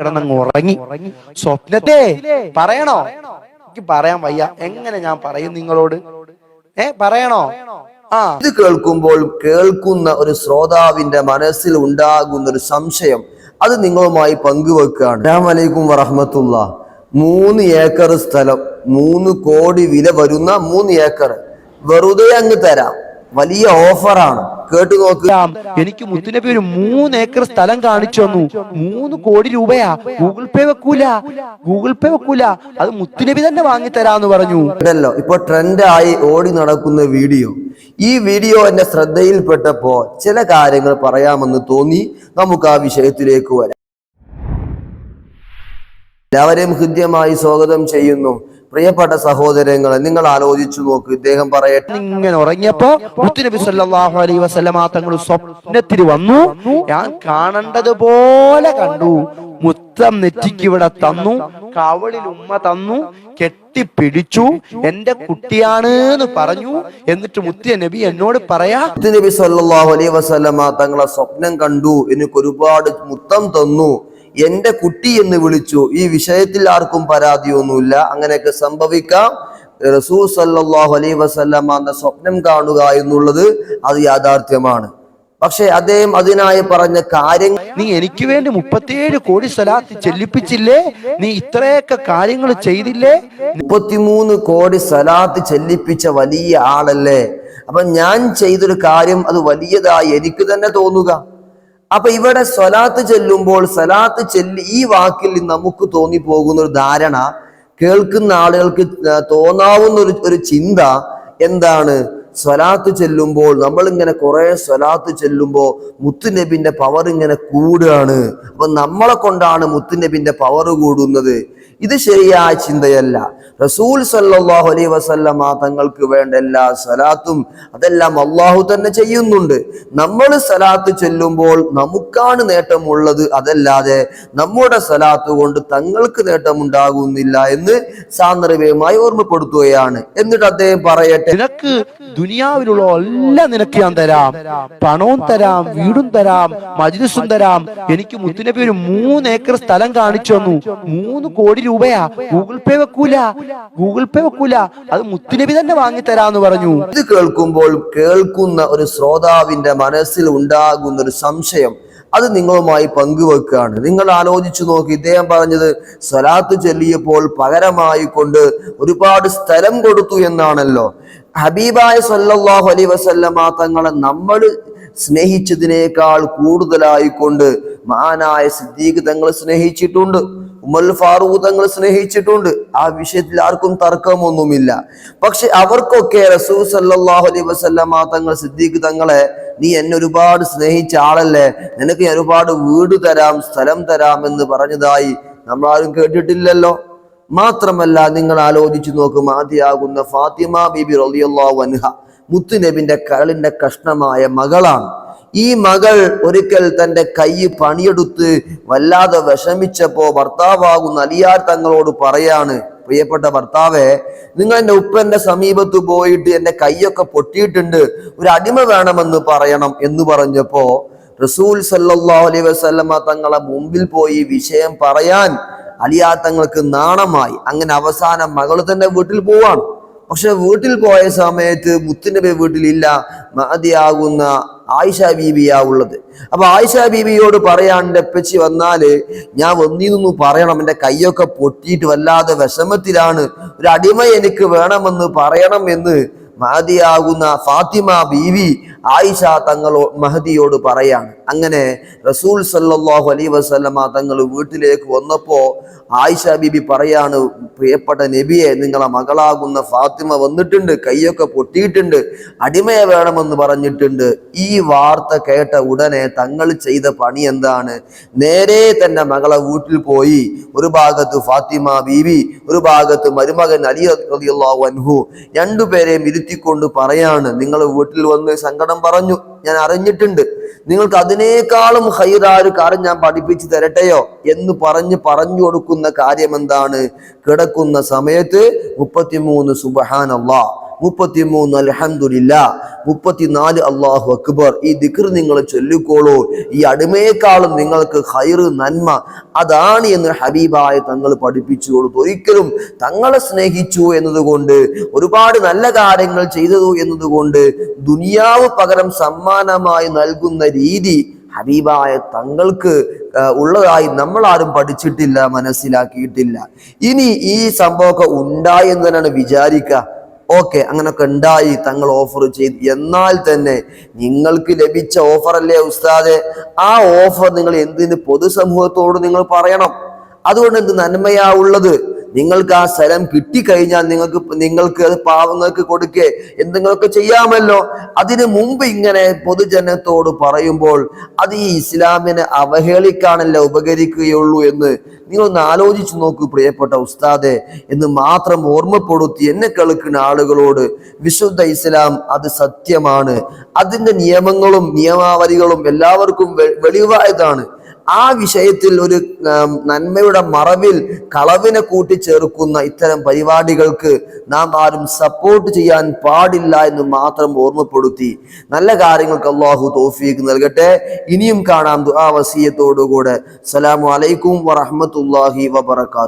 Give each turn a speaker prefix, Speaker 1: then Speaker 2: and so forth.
Speaker 1: കിടന്നങ്ങ് ഉറങ്ങി. സ്വപ്നത്തെ പറയണോ? എനിക്ക് പറയാൻ വയ്യ. എങ്ങനെ ഞാൻ പറയും നിങ്ങളോട്? ഏ പറയണോ? ആ.
Speaker 2: ഇത് കേൾക്കുമ്പോൾ കേൾക്കുന്ന ഒരു ശ്രോതാവിന്റെ മനസ്സിൽ ഉണ്ടാകുന്ന ഒരു സംശയം. അത് നിങ്ങളുമായി പങ്കുവെക്കുകയാണ്. അസ്സലാമലൈക്കും വറഹമത്തുള്ള. മൂന്ന് ഏക്കർ സ്ഥലം. മൂന്ന് കോടി വില വരുന്ന മൂന്ന് ഏക്കർ. വെറുതെ അങ്ങ് തരാം. വലിയ ഓഫറാണ്. കേട്ടു നോക്കുക
Speaker 1: ഇസ്ലാം എനിക്ക് മുത്തുനബി ഒരു മൂന്ന് ഏക്കർ സ്ഥലം കാണിച്ചു തന്നു. മൂന്ന് കോടി രൂപയാ. ഗൂഗിൾ പേ വെക്കൂല. ഗൂഗിൾ പേ വെക്കൂല. അത് മുത്തുനബി തന്നെ വാങ്ങി തരാന്ന് പറഞ്ഞു.
Speaker 2: ഉണ്ടല്ലോ ഇപ്പൊ ട്രെൻഡായി ഓടി നടക്കുന്ന വീഡിയോ. ഈ വീഡിയോ എന്റെ ശ്രദ്ധയിൽപ്പെട്ടപ്പോ ചില കാര്യങ്ങൾ പറയാമെന്ന് തോന്നി. നമുക്ക് ആ വിഷയത്തിലേക്ക് വരാം. എല്ലാവരെയും ഹൃദ്യമായി സ്വാഗതം ചെയ്യുന്നു. പ്രിയപ്പെട്ട സഹോദരങ്ങളെ നിങ്ങൾ ആലോചിച്ചു നോക്ക് ഇദ്ദേഹം പറയട്ടെ.
Speaker 1: ഇങ്ങനെ ഉറങ്ങിയപ്പോ സല്ലല്ലാഹു അലൈഹി വസല്ലമ തങ്ങൾ സ്വപ്നത്തിൽ വന്നു. ഞാൻ കാണേണ്ടതുപോലെ കണ്ടു. മുത്തം നെറ്റിക്ക് ഇവിടെ തന്നു കവളിൽ ഉമ്മ തന്നു കെട്ടിപ്പിടിച്ചു. എന്റെ കുട്ടിയാണ് എന്ന് പറഞ്ഞു. എന്നിട്ട് മുത്തിയ നബി എന്നോട് പറയാ
Speaker 2: നബി സല്ലല്ലാഹു അലൈഹി വസല്ലമ തങ്ങളെ സ്വപ്നം കണ്ടു. എനിക്ക് ഒരുപാട് മുത്തം തന്നു. എന്റെ കുട്ടി എന്ന് വിളിച്ചു. ഈ വിഷയത്തിൽ ആർക്കും പരാതിയൊന്നുമില്ല. അങ്ങനെയൊക്കെ സംഭവിക്കാം. റസൂ സല്ലാഹു അലൈ വസല്ലമ എന്ന സ്വപ്നം കാണുക എന്നുള്ളത് അത് യാഥാർത്ഥ്യമാണ്. പക്ഷെ അദ്ദേഹം അതിനായി പറഞ്ഞ കാര്യങ്ങൾ
Speaker 1: നീ എനിക്ക് വേണ്ടി മുപ്പത്തിയേഴ് കോടി സ്ഥലത്ത് ചെല്ലിപ്പിച്ചില്ലേ? നീ ഇത്രയൊക്കെ കാര്യങ്ങൾ ചെയ്തില്ലേ?
Speaker 2: മുപ്പത്തിമൂന്ന് കോടി സലാത്ത് ചെല്ലിപ്പിച്ച വലിയ ആളല്ലേ? അപ്പൊ ഞാൻ ചെയ്തൊരു കാര്യം അത് വലിയതായി എനിക്ക് തന്നെ തോന്നുക. അപ്പൊ ഇവിടെ സ്വലാത്ത് ചെല്ലുമ്പോൾ സ്വലാത്ത് ചെല്ലി ഈ വാക്കിൽ നമുക്ക് തോന്നി പോകുന്ന ഒരു ധാരണ കേൾക്കുന്ന ആളുകൾക്ക് തോന്നാവുന്ന ഒരു ഒരു ചിന്ത എന്താണ്? സ്വലാത്ത് ചെല്ലുമ്പോൾ നമ്മൾ ഇങ്ങനെ കുറെ സ്വലാത്ത് ചെല്ലുമ്പോൾ മുത്തുനബിന്റെ പവർ ഇങ്ങനെ കൂടുകയാണ്. അപ്പൊ നമ്മളെ കൊണ്ടാണ് മുത്തുനബിന്റെ പവർ കൂടുന്നത്. ഇത് ശരിയായ ചിന്തയല്ല. റസൂൽ സല്ലല്ലാഹു അലൈഹി വസല്ലമ തങ്ങൾക്ക് വേണ്ട എല്ലാ സലാത്തും അതെല്ലാം അള്ളാഹു തന്നെ ചെയ്യുന്നുണ്ട്. നമ്മൾ സലാത്ത് ചെല്ലുമ്പോൾ നമുക്കാണ് നേട്ടമുള്ളത്. അതല്ലാതെ നമ്മുടെ സലാത്ത് കൊണ്ട് തങ്ങൾക്ക് നേട്ടമുണ്ടാകുന്നില്ല എന്ന് സാന്ദർഭികമായി ഓർമ്മപ്പെടുത്തുകയാണ്. എന്നിട്ട് അദ്ദേഹം പറയട്ടെ
Speaker 1: നിനക്ക് ദുനിയാവിലുള്ള എല്ലാം നിനക്ക് ഞാൻ തരാം. പണവും തരാം വീടും തരാം മജ്ലിസും തരാം. എനിക്ക് മുത്തുനബി ഒരു മൂന്ന് ഏക്കർ സ്ഥലം കാണിച്ചു തന്നു. മൂന്ന് കോടി രൂപയാ. ഗൂഗിൾ പേ വെക്കൂല. ഗൂഗിൾ പേ വെക്കൂല. അത് മുത്തുനബി തന്നെ വാങ്ങി തരാന്ന് പറഞ്ഞു.
Speaker 2: ഇത് കേൾക്കുമ്പോൾ കേൾക്കുന്ന ഒരു ശ്രോതാവിന്റെ മനസ്സിൽ ഉണ്ടാകുന്ന ഒരു സംശയം. അത് നിങ്ങളുമായി പങ്കുവെക്കുകയാണ്. നിങ്ങൾ ആലോചിച്ചു നോക്കി. ഇദ്ദേഹം പറഞ്ഞത് സ്വലാത്ത് ചൊല്ലിയപ്പോൾ പകരമായി കൊണ്ട് ഒരുപാട് സ്ഥലം കൊടുത്തു എന്നാണല്ലോ. ഹബീബായ സല്ലല്ലാഹു അലൈഹി വസല്ലമ തങ്ങളെ നമ്മൾ സ്നേഹിച്ചതിനേക്കാൾ കൂടുതലായിക്കൊണ്ട് മാനായ മഹാനായ സിദ്ദീഖ് തങ്ങൾ സ്നേഹിച്ചിട്ടുണ്ട്. ഉമർ ഫാറൂഖ് തങ്ങൾ സ്നേഹിച്ചിട്ടുണ്ട്. ആ വിഷയത്തിൽ ആർക്കും തർക്കമൊന്നുമില്ല. പക്ഷെ അവർക്കൊക്കെ റസൂൽ സല്ലല്ലാഹു അലൈഹി വസല്ലമ തങ്ങൾ സിദ്ദീഖ് തങ്ങളെ നീ എന്നെ ഒരുപാട് സ്നേഹിച്ച ആളല്ലേ? നിനക്ക് ഞാൻ ഒരുപാട് വീട് തരാം സ്ഥലം തരാം എന്ന് പറഞ്ഞതായി നമ്മൾ ആരും കേട്ടിട്ടില്ലല്ലോ. മാത്രമല്ല നിങ്ങൾ ആലോചിച്ചു നോക്കും ആദ്യയാകുന്ന ഫാത്തിമ ബിബി റളിയല്ലാഹു അൻഹ മുത്തുനബിന്റെ കരളിന്റെ കഷ്ണമായ മകളാണ്. ഈ മകൾ ഒരിക്കൽ തന്റെ കൈ പണിയെടുത്ത് വല്ലാതെ വിഷമിച്ചപ്പോ ഭർത്താവാകുന്ന അലിയാർ തങ്ങളോട് പറയാണ് പ്രിയപ്പെട്ട ഭർത്താവെ നിങ്ങൾ എന്റെ ഉപ്പന്റെ സമീപത്ത് പോയിട്ട് എന്റെ കൈയൊക്കെ പൊട്ടിയിട്ടുണ്ട് ഒരു അടിമ വേണമെന്ന് പറയണം എന്ന് പറഞ്ഞപ്പോ റസൂൽ സല്ലാഹുലി അലൈഹി വസല്ലമ തങ്ങളെ മുമ്പിൽ പോയി വിഷയം പറയാൻ അലിയാ തങ്ങൾക്ക് നാണമായി. അങ്ങനെ അവസാനം മകൾ തന്നെ വീട്ടിൽ പോവാണ്. പക്ഷെ വീട്ടിൽ പോയ സമയത്ത് മുത്തുനബി വീട്ടിലില്ല മതിയാകുന്ന ആയിഷ ബീബിയാ ഉള്ളത്. അപ്പൊ ആയിഷ ബീബിയോട് പറയാൻ എന്റെ വന്നാൽ ഞാൻ ഒന്നിനൊന്നു പറയണം എന്റെ കൈയൊക്കെ പൊട്ടിയിട്ട് വല്ലാതെ വിഷമത്തിലാണ്. ഒരു അടിമ എനിക്ക് വേണമെന്ന് പറയണം എന്ന് മാതിയാകുന്ന ഫാത്തിമ ബീവി ആയിഷ തങ്ങളോ മഹദിയോട് പറയാണ്. അങ്ങനെ റസൂൽ സല്ലാഹു അലൈ വസല്ലമ തങ്ങൾ വീട്ടിലേക്ക് വന്നപ്പോ ആയിഷ ബിബി പറയാണ് പ്രിയപ്പെട്ട നബിയെ നിങ്ങളെ മകളാകുന്ന ഫാത്തിമ വന്നിട്ടുണ്ട് കൈയൊക്കെ പൊട്ടിയിട്ടുണ്ട് അടിമയെ വേണമെന്ന് പറഞ്ഞിട്ടുണ്ട്. ഈ വാർത്ത കേട്ട ഉടനെ തങ്ങൾ ചെയ്ത പണി എന്താണ്? നേരെ തന്നെ മകളെ വീട്ടിൽ പോയി. ഒരു ഭാഗത്ത് ഫാത്തിമ ബീവി ഒരു ഭാഗത്ത് മരുമകൻ അലി റളിയല്ലാഹു അൻഹു. രണ്ടുപേരെയും ഇരുത്തിക്കൊണ്ട് പറയാണ് നിങ്ങൾ വീട്ടിൽ വന്ന് സങ്കടം പറഞ്ഞു ഞാൻ അറിഞ്ഞിട്ടുണ്ട്. നിങ്ങൾക്ക് അതിനേക്കാളും ഹൈറായ കാര്യം ഞാൻ പഠിപ്പിച്ചു തരട്ടെയോ എന്ന് പറഞ്ഞ് പറഞ്ഞു കൊടുക്കുന്ന കാര്യം എന്താണ്? കിടക്കുന്ന സമയത്ത് മുപ്പത്തിമൂന്ന് സുബഹാനല്ലാ. മുപ്പത്തിമൂന്ന് അൽഹംദുലില്ല. മുപ്പത്തിനാല് അള്ളാഹു അക്ബർ. ഈ ദിക്ർ നിങ്ങൾ ചൊല്ലിക്കോളൂ. ഈ അടിമയെക്കാളും നിങ്ങൾക്ക് ഹൈറ് നന്മ. അതാണ് എന്ന് ഹബീബായ തങ്ങൾ പഠിപ്പിച്ചു കൊടുത്തു ഒരിക്കലും തങ്ങളെ സ്നേഹിച്ചു എന്നതുകൊണ്ട് ഒരുപാട് നല്ല കാര്യങ്ങൾ ചെയ്തതു എന്നതുകൊണ്ട് ദുനിയാവ് പകരം സമ്മാനമായി നൽകുന്ന രീതി ഹബീബായ തങ്ങൾക്ക് ഉള്ളതായി നമ്മൾ ആരും പഠിച്ചിട്ടില്ല മനസ്സിലാക്കിയിട്ടില്ല. ഇനി ഈ സംഭവമൊക്കെ ഉണ്ടായി എന്ന് തന്നെയാണ് വിചാരിക്കുക. ഓക്കെ അങ്ങനൊക്കെ ഉണ്ടായി തങ്ങൾ ഓഫർ ചെയ്തു. എന്നാൽ തന്നെ നിങ്ങൾക്ക് ലഭിച്ച ഓഫർ അല്ലേ ഉസ്താദെ? ആ ഓഫർ നിങ്ങൾ എന്തിന് പൊതുസമൂഹത്തോട് നിങ്ങൾ പറയണം. അതുകൊണ്ട് എന്ത് നന്മയാ ഉള്ളത്? നിങ്ങൾക്ക് ആ സ്ഥലം കിട്ടിക്കഴിഞ്ഞാൽ നിങ്ങൾക്ക് നിങ്ങൾക്ക് അത് പാവങ്ങൾക്ക് കൊടുക്കേ. എന്തെങ്കിലുമൊക്കെ ചെയ്യാമല്ലോ. അതിനു മുമ്പ് ഇങ്ങനെ പൊതുജനത്തോട് പറയുമ്പോൾ അത് ഈ ഇസ്ലാമിനെ അവഹേളിക്കാനല്ല ഉപകരിക്കുകയുള്ളൂ എന്ന് നിങ്ങൾ ഒന്ന് ആലോചിച്ചു നോക്കൂ പ്രിയപ്പെട്ട ഉസ്താദെ. എന്ന് മാത്രം ഓർമ്മപ്പെടുത്തി എന്നെ കേൾക്കുന്ന ആളുകളോട് വിശുദ്ധ ഇസ്ലാം അത് സത്യമാണ്. അതിന്റെ നിയമങ്ങളും നിയമാവലികളും എല്ലാവർക്കും വെളിവായതാണ്. ആ വിഷയത്തിൽ ഒരു നന്മയുടെ മറവിൽ കളവിനെ കൂട്ടിച്ചേർക്കുന്ന ഇത്തരം പരിപാടികൾക്ക് നാം ആരും സപ്പോർട്ട് ചെയ്യാൻ പാടില്ല എന്ന് മാത്രം ഓർമ്മപ്പെടുത്തി. നല്ല കാര്യങ്ങൾക്ക് അള്ളാഹു തോഫീക്ക് നൽകട്ടെ. ഇനിയും കാണാം ദുആ വസീയത്തോടുകൂടെ. അസ്സലാമു അലൈക്കും വറഹ്മത്തുള്ളാഹി വബറകാതുഹു